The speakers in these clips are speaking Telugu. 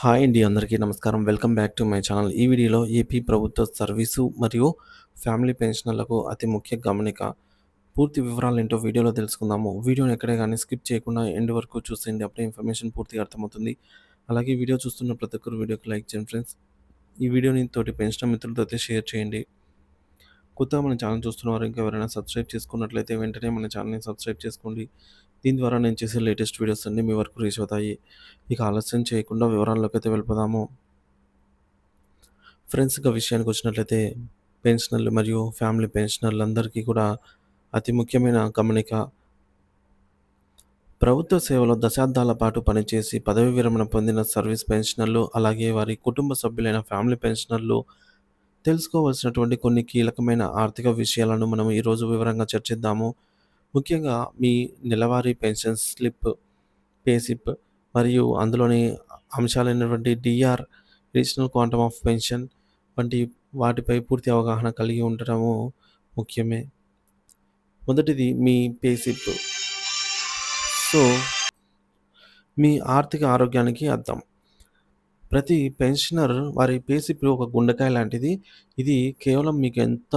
హాయ్ అండి అందరికీ నమస్కారం. Welcome back to my channel. ఈ వీడియోలో ఏపీ ప్రభుత్వ సర్వీసు మరియు ఫ్యామిలీ పెన్షనర్లకు అతి ముఖ్య గమనిక పూర్తి వివరాలు ఏంటో వీడియోలో తెలుసుకుందాము. వీడియోని ఎక్కడే కానీ స్కిప్ చేయకుండా ఎండ్ వరకు చూసేయండి. అప్పుడే ఇన్ఫర్మేషన్ పూర్తిగా అర్థమవుతుంది. అలాగే వీడియో చూస్తున్న ప్రతి ఒక్కరు వీడియోకి లైక్ చేయండి ఫ్రెండ్స్. ఈ వీడియోని తోటి పెన్షన్ మిత్రులతో అయితే షేర్ చేయండి. కొత్తగా మన ఛానల్ చూస్తున్నవారు ఇంకా ఎవరైనా సబ్స్క్రైబ్ చేసుకున్నట్లయితే వెంటనే మన ఛానల్ని సబ్స్క్రైబ్ చేసుకోండి. దీని ద్వారా నేను చేసే లేటెస్ట్ వీడియోస్ అన్నీ మీ వరకు రీచ్ అవుతాయి. ఇక ఆలస్యం చేయకుండా వివరాల్లోకి అయితే వెళ్ళిపోదాము. ఫ్రెండ్స్ విషయానికి వచ్చినట్లయితే పెన్షనర్లు మరియు ఫ్యామిలీ పెన్షనర్లు అందరికీ కూడా అతి ముఖ్యమైన గమనిక ప్రభుత్వ సేవలో దశాబ్దాల పాటు పనిచేసి పదవి విరమణ పొందిన సర్వీస్ పెన్షనర్లు అలాగే వారి కుటుంబ సభ్యులైన ఫ్యామిలీ పెన్షనర్లు తెలుసుకోవాల్సినటువంటి కొన్ని కీలకమైన ఆర్థిక విషయాలను మనం ఈరోజు వివరంగా చర్చిద్దాము. ముఖ్యంగా మీ నెలవారీ పెన్షన్ స్లిప్ పేసిప్ మరియు అందులోని అంశాలైనటువంటి DR additional quantum of pension వంటి వాటిపై పూర్తి అవగాహన కలిగి ఉండటము ముఖ్యమే. మొదటిది మీ పేసిప్ సో మీ ఆర్థిక ఆరోగ్యానికి అర్థం. ప్రతి పెన్షనర్ వారి పేసిప్ ఒక గుండెకాయ లాంటిది. ఇది కేవలం మీకు ఎంత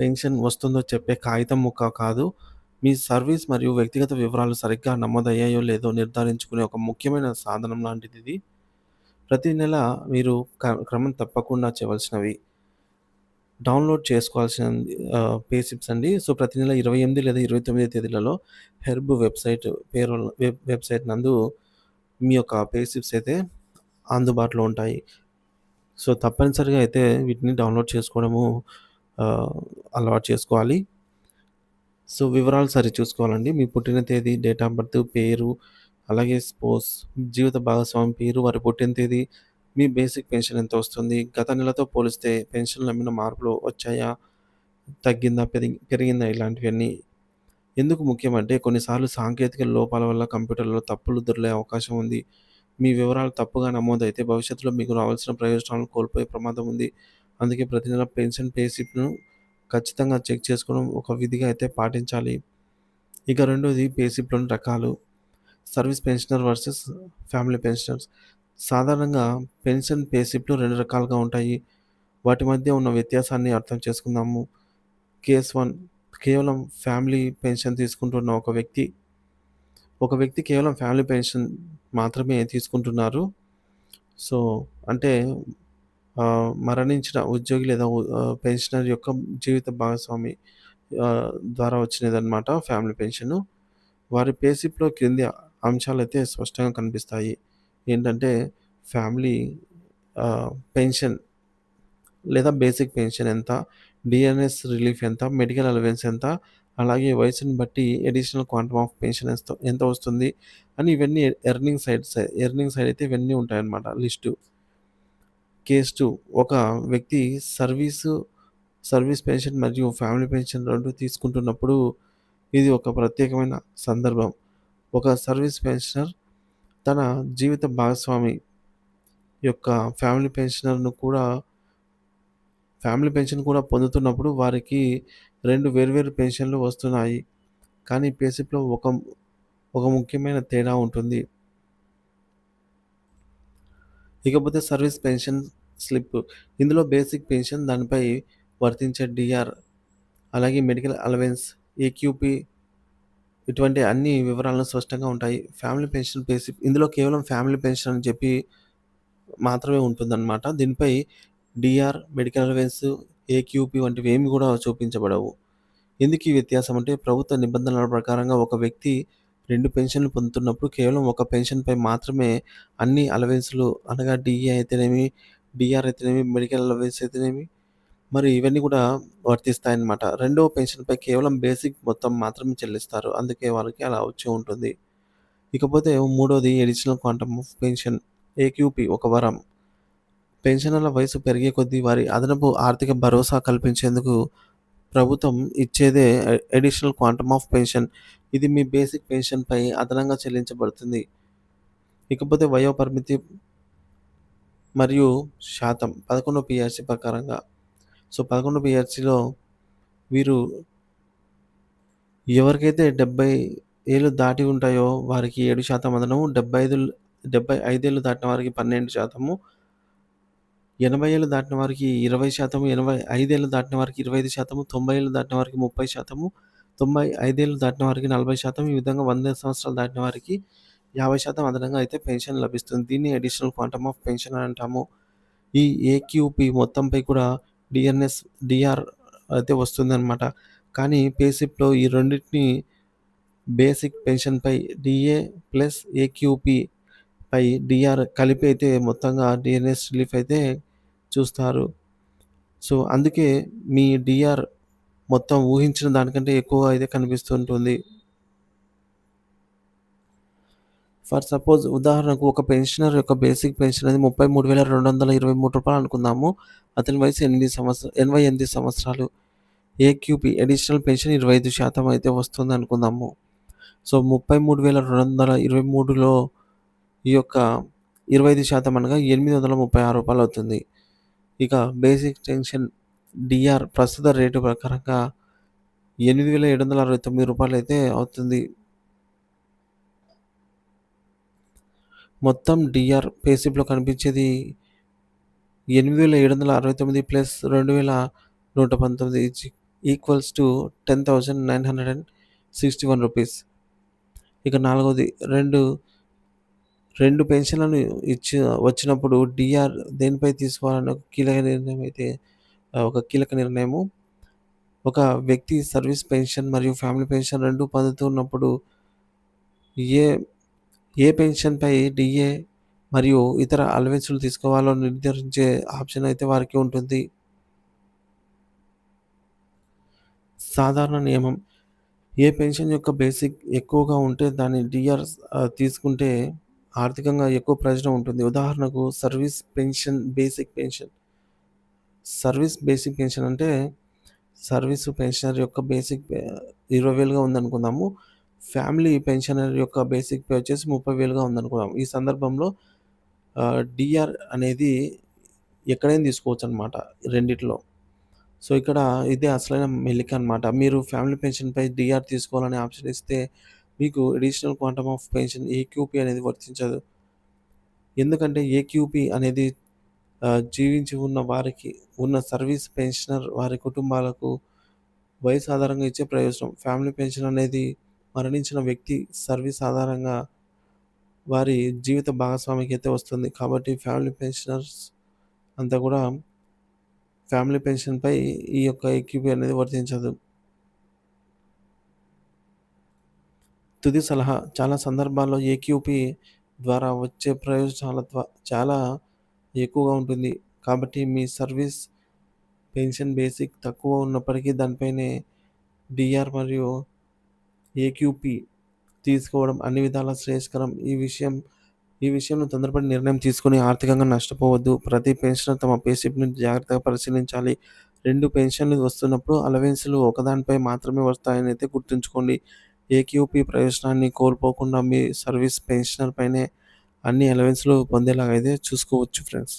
పెన్షన్ వస్తుందో చెప్పే కాగితం ముక్క కాదు. మీ సర్వీస్ మరియు వ్యక్తిగత వివరాలు సరిగ్గా నమోదయ్యాయో లేదో నిర్ధారించుకునే ఒక ముఖ్యమైన సాధనం లాంటిది ఇది. ప్రతి నెల మీరు క్రమం తప్పకుండా చేయవలసినవి. డౌన్లోడ్ చేసుకోవాల్సిన పేసిప్స్ అండి. సో ప్రతి నెల ఇరవై ఎనిమిది లేదా ఇరవై తొమ్మిది తేదీలలో హెర్బ్ వెబ్సైట్ పేరు వెబ్ వెబ్సైట్ నందు మీ యొక్క పేసిప్స్ అయితే అందుబాటులో ఉంటాయి. సో తప్పనిసరిగా అయితే వీటిని డౌన్లోడ్ చేసుకోవడము అలవాటు చేసుకోవాలి. సో వివరాలు సరి చూసుకోవాలండి. మీ పుట్టిన తేదీ డేట్ ఆఫ్ బర్త్ పేరు అలాగే స్పోర్ట్స్ జీవిత భాగస్వామి పేరు వారి పుట్టిన తేదీ మీ బేసిక్ పెన్షన్ ఎంత వస్తుంది గత నెలతో పోలిస్తే పెన్షన్లు ఏమైనా మార్పులు వచ్చాయా తగ్గిందా పెరిగి పెరిగిందా ఇలాంటివన్నీ. ఎందుకు ముఖ్యమంటే కొన్నిసార్లు సాంకేతిక లోపాల వల్ల కంప్యూటర్లో తప్పులు దొరికే అవకాశం ఉంది. మీ వివరాలు తప్పుగా నమోదైతే భవిష్యత్తులో మీకు రావాల్సిన ప్రయోజనాలను కోల్పోయే ప్రమాదం ఉంది. అందుకే ప్రతి నెల పెన్షన్ పేసిప్ను ఖచ్చితంగా చెక్ చేసుకోవడం ఒక విధిగా అయితే పాటించాలి. ఇక రెండోది పేసిప్లోని రకాలు. Service pensioner versus family pensioners. సాధారణంగా పెన్షన్ పేసిప్లు రెండు రకాలుగా ఉంటాయి. వాటి మధ్య ఉన్న వ్యత్యాసాన్ని అర్థం చేసుకుందాము. కేస్ వన్ కేవలం ఫ్యామిలీ పెన్షన్ తీసుకుంటున్న ఒక వ్యక్తి ఒక వ్యక్తి కేవలం ఫ్యామిలీ పెన్షన్ మాత్రమే తీసుకుంటున్నారు. సో అంటే మరణించిన ఉద్యోగి లేదా పెన్షనర్ యొక్క జీవిత భాగస్వామి ద్వారా వచ్చినదన్నమాట ఫ్యామిలీ పెన్షన్. వారి పేసిప్లో క్రింది అంశాలు అయితే స్పష్టంగా కనిపిస్తాయి. ఏంటంటే ఫ్యామిలీ పెన్షన్ లేదా బేసిక్ పెన్షన్ ఎంత డిఎన్ఎస్ రిలీఫ్ ఎంత మెడికల్ అలవెన్స్ ఎంత అలాగే వయసుని బట్టి అడిషనల్ క్వాంటమ్ ఆఫ్ పెన్షన్ ఎంత ఎంత వస్తుంది అని ఇవన్నీ ఎర్నింగ్ సైడ్ ఎర్నింగ్ సైడ్ అయితే ఇవన్నీ ఉంటాయన్నమాట లిస్టు. కేస్ టూ ఒక వ్యక్తి సర్వీసు సర్వీస్ పెన్షన్ మరియు ఫ్యామిలీ పెన్షన్ రెండు తీసుకుంటున్నప్పుడు ఇది ఒక ప్రత్యేకమైన సందర్భం. ఒక సర్వీస్ పెన్షనర్ తన జీవిత భాగస్వామి యొక్క ఫ్యామిలీ పెన్షనర్ను కూడా ఫ్యామిలీ పెన్షన్ కూడా పొందుతున్నప్పుడు వారికి రెండు వేర్వేరు పెన్షన్లు వస్తున్నాయి. కానీ పేసిప్లో ఒక ఒక ముఖ్యమైన తేడా ఉంటుంది. ఇకపోతే సర్వీస్ పెన్షన్ స్లిప్. ఇందులో బేసిక్ పెన్షన్ దానిపై వర్తించే డిఆర్ అలాగే మెడికల్ అలవెన్స్ ఏక్యూపీ ఇటువంటి అన్ని వివరాలను స్పష్టంగా ఉంటాయి. ఫ్యామిలీ పెన్షన్ బేసిక్ ఇందులో కేవలం ఫ్యామిలీ పెన్షన్ అని చెప్పి మాత్రమే ఉంటుందన్నమాట. దీనిపై డిఆర్ మెడికల్ అలవెన్స్ ఏక్యూపీ వంటివి ఏమి కూడా చూపించబడవు. ఎందుకు ఈ వ్యత్యాసం అంటే ప్రభుత్వ నిబంధనల ప్రకారంగా ఒక వ్యక్తి రెండు పెన్షన్లు పొందుతున్నప్పుడు కేవలం ఒక పెన్షన్పై మాత్రమే అన్ని అలవెన్స్లు అనగా డిఏ అయితేనేమి డిఆర్ అయితేనేమి మెడికల్ అలవెన్స్ అయితేనేమి మరి ఇవన్నీ కూడా వర్తిస్తాయన్నమాట. రెండవ పెన్షన్పై కేవలం బేసిక్ మొత్తం మాత్రమే చెల్లిస్తారు. అందుకే వాళ్ళకి అలా వచ్చి ఉంటుంది. ఇకపోతే మూడోది additional quantum of pension AQP ఒక వరం. పెన్షనర్ల వయసు పెరిగే కొద్దీ వారి అదనపు ఆర్థిక భరోసా కల్పించేందుకు ప్రభుత్వం ఇచ్చేదే అడిషనల్ క్వాంటమ్ ఆఫ్ పెన్షన్ ఇది మీ బేసిక్ పెన్షన్పై అదనంగా చెల్లించబడుతుంది. ఇకపోతే వయో పరిమితి మరియు శాతం పదకొండు పిఆర్సీ ప్రకారంగా. సో పదకొండు పిఆర్సీలో వీరు ఎవరికైతే డెబ్బై ఏళ్ళు దాటి ఉంటాయో వారికి ఏడు శాతం అదనము డెబ్బై ఐదు డెబ్బై ఐదేళ్ళు దాటిన వారికి 12%, 80 ఏళ్ళు దాటిన వారికి 20%, 85 ఏళ్ళు దాటిన వారికి 25%, 90 ఏళ్ళు దాటిన వారికి 30%, 95 ఏళ్ళు దాటిన వారికి 40% ఈ విధంగా వంద సంవత్సరాలు దాటిన వారికి 50% అదనంగా అయితే పెన్షన్ లభిస్తుంది. దీన్ని అడిషనల్ క్వాంటమ్ ఆఫ్ పెన్షన్ అని అంటాము. ఈ ఏక్యూపీ మొత్తంపై కూడా డిఎన్ఎస్ డిఆర్ అయితే వస్తుందన్నమాట కానీ పేసిప్లో ఈ రెండింటిని బేసిక్ పెన్షన్‌పై డిఏ ప్లస్ ఐ డిఆర్ కలిపి అయితే మొత్తంగా డిఎన్ఎస్ రిలీఫ్ అయితే చూస్తారు. సో, అందుకే మీ డిఆర్ మొత్తం ఊహించిన దానికంటే ఎక్కువ అయితే కనిపిస్తుంటుంది. ఫర్ సపోజ్ ఉదాహరణకు ఒక పెన్షనర్ యొక్క బేసిక్ పెన్షన్ అనేది రూ. 33,223 అనుకుందాము. అతని వయసు 8 సంవత్సర 88 సంవత్సరాలు. ఏక్యూపీ అడిషనల్ పెన్షన్ 25% అయితే వస్తుంది అనుకుందాము సో, 33,223లో ఈ యొక్క ఇరవై ఐదు శాతం అనగా ఎనిమిది వందల ముప్పై ఆరు రూపాయలు అవుతుంది. ఇక బేసిక్ టెన్షన్ డిఆర్ ప్రస్తుత రేటు ప్రకారంగా ఎనిమిది వేల ఏడు వందల అరవై తొమ్మిది రూపాయలు అయితే అవుతుంది. మొత్తం డిఆర్ పేసిప్లో కనిపించేది ఎనిమిది వేల ఏడు వందల అరవై తొమ్మిది ప్లస్ రెండు వేల నూట పంతొమ్మిది equals to ten thousand nine hundred and sixty one rupees ఇక నాలుగవది రెండు రెండు పెన్షన్‌లను ఇచ్చి వచ్చినప్పుడు డిఆర్ దేనిపై తీసుకోవాలన్న కీలక నిర్ణయం అయితే ఒక కీలక నిర్ణయము. ఒక వ్యక్తి సర్వీస్ పెన్షన్ మరియు ఫ్యామిలీ పెన్షన్ రెండు పొందుతున్నప్పుడు ఏ ఏ పెన్షన్‌పై డిఏ మరియు ఇతర అలవెన్సులు తీసుకోవాలో నిర్ధారించే ఆప్షన్ అయితే వారికి ఉంటుంది. సాధారణ నియమం ఏ పెన్షన్ యొక్క బేసిక్ ఎక్కువగా ఉంటే దాన్ని డిఆర్ తీసుకుంటే ఆర్థికంగా ఎక్కువ ప్రయోజనం ఉంటుంది. ఉదాహరణకు service pension basic pension. Service basic pension అంటే సర్వీస్ పెన్షనర్ యొక్క బేసిక్ పే 20,000గా ఉందనుకుందాము. ఫ్యామిలీ పెన్షనర్ యొక్క బేసిక్ పే వచ్చేసి ముప్పై వేలుగా ఉందనుకున్నాం ఈ సందర్భంలో డిఆర్ అనేది ఎక్కడైనా తీసుకోవచ్చు అనమాట రెండిట్లో. సో, ఇక్కడ ఇదే అసలైన మెలిక అనమాట. మీరు ఫ్యామిలీ పెన్షన్‌పై డిఆర్ తీసుకోవాలనే ఆప్షన్ ఇస్తే మీకు additional quantum of pension AQP అనేది వర్తించదు. ఎందుకంటే ఏక్యూపీ అనేది జీవించి ఉన్న వారికి ఉన్న సర్వీస్ పెన్షనర్ వారి కుటుంబాలకు వయసు ఆధారంగా ఇచ్చే ప్రయోజనం. ఫ్యామిలీ పెన్షన్ అనేది మరణించిన వ్యక్తి సర్వీస్ ఆధారంగా వారి జీవిత భాగస్వామికి అయితే వస్తుంది. కాబట్టి ఫ్యామిలీ పెన్షనర్స్ అంతా కూడా ఫ్యామిలీ పెన్షన్‌పై ఈ యొక్క ఎక్యూపీ అనేది వర్తించదు. తుది సలహా చాలా సందర్భాల్లో ఏక్యూపీ ద్వారా వచ్చే ప్రయోజనాల చాలా ఎక్కువగా ఉంటుంది. కాబట్టి మీ సర్వీస్ పెన్షన్ బేసిక్ తక్కువ ఉన్నప్పటికీ దానిపైనే డిఆర్ మరియు ఏక్యూపీ తీసుకోవడం అన్ని విధాల శ్రేయస్కరం. ఈ విషయం ఈ విషయంలో తొందరపడి నిర్ణయం తీసుకొని ఆర్థికంగా నష్టపోవద్దు. ప్రతి పెన్షనర్ తమ పేషిప్ని జాగ్రత్తగా పరిశీలించాలి. రెండు పెన్షన్‌లు వస్తున్నప్పుడు అలవెన్సులు ఒకదానిపై మాత్రమే వస్తాయని అయితే గుర్తుంచుకోండి. ఏక్యూపీ ప్రయోజనాన్ని కోల్పోకుండా మీ సర్వీస్ పెన్షనర్ పైనే అన్ని అలవెన్స్లు పొందేలాగా అయితే చూసుకోవచ్చు ఫ్రెండ్స్.